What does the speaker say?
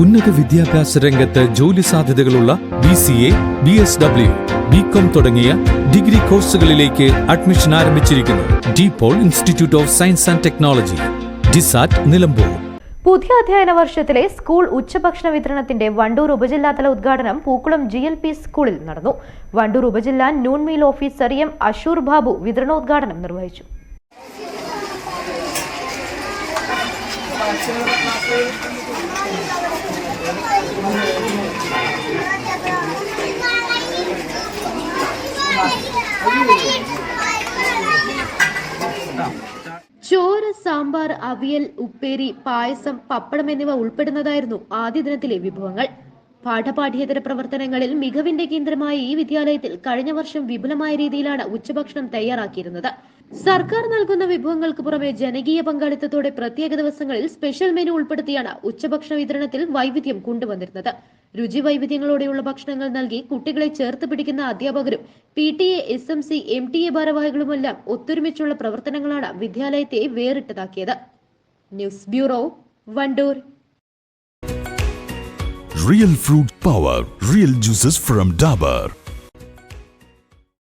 ഉന്നത വിദ്യാഭ്യാസ രംഗത്ത് ജോലി സാധ്യതകളുള്ള B C A B S W B com തുടങ്ങിയ ഡിഗ്രി കോഴ്സുകളിലേക്ക് അഡ്മിഷൻ ആരംഭിച്ചിരിക്കുന്നു. DePaul institute of science and technology DiSAT Nilambur. പുതിയ അധ്യയന വർഷത്തിലെ സ്കൂൾ ഉച്ചഭക്ഷണ വിതരണത്തിന്റെ വണ്ടൂർ ഉപജില്ലാതല ഉദ്ഘാടനം പൂക്കുളം ജി എൽ പി സ്കൂളിൽ നടന്നു. വണ്ടൂർ ഉപജില്ലാ noon meal officer M Ashoor Babu വിതരണോദ്ഘാടനം നിർവഹിച്ചു. ചോറ് സാമ്പാർ അവിയൽ ഉപ്പേരി പായസം പപ്പടം എന്നിവ ഉൾപ്പെടുന്നതായിരുന്നു ആദ്യ ദിനത്തിലെ വിഭവങ്ങൾ. പാഠപാഠ്യേതര പ്രവർത്തനങ്ങളിൽ മികവിന്റെ കേന്ദ്രമായ ഈ വിദ്യാലയത്തിൽ കഴിഞ്ഞ വർഷം വിപുലമായ രീതിയിലാണ് ഉച്ചഭക്ഷണം തയ്യാറാക്കിയിരുന്നത്. സർക്കാർ നൽകുന്ന വിഭവങ്ങൾക്ക് പുറമെ ജനകീയ പങ്കാളിത്തത്തോടെ പ്രത്യേക ദിവസങ്ങളിൽ സ്പെഷ്യൽ മെനു ഉൾപ്പെടുത്തിയാണ് ഉച്ചഭക്ഷണ വിതരണത്തിൽ വൈവിധ്യം കൊണ്ടുവന്നിരുന്നത്. രുചി വൈവിധ്യങ്ങളോടെയുള്ള ഭക്ഷണങ്ങൾ നൽകി കുട്ടികളെ ചേർത്ത് പിടിക്കുന്ന അധ്യാപകരും P T A S M C M T A ഭാരവാഹികളുമെല്ലാം ഒത്തൊരുമിച്ചുള്ള പ്രവർത്തനങ്ങളാണ് വിദ്യാലയത്തെ വേറിട്ടതാക്കിയത്. News bureau Wandoor. Real fruit power real juices from Dabur.